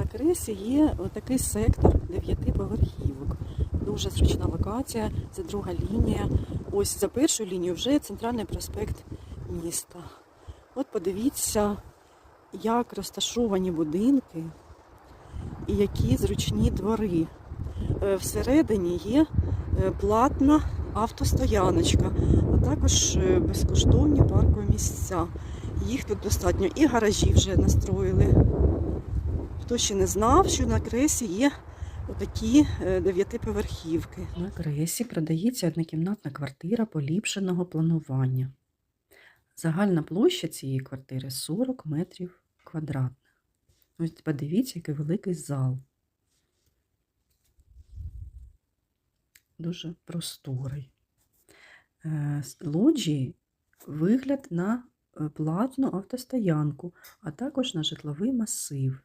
На кресі є такий сектор дев'ятиповерхівок. Дуже зручна локація, це друга лінія. Ось за першу лінію вже центральний проспект міста. От подивіться, як розташовані будинки і які зручні двори. Е, Всередині є е, платна автостояночка, а також е, безкоштовні паркові місця. Їх тут достатньо. І гаражі вже настроїли. Хто ще не знав, що на кресі є отакі е, дев'ятиповерхівки. На кресі продається однокімнатна квартира поліпшеного планування. Загальна площа цієї квартири 40 метрів квадратних. Ось подивіться, який великий зал. Дуже просторий. Е, з Лоджії вигляд на е, платну автостоянку, а також на житловий масив.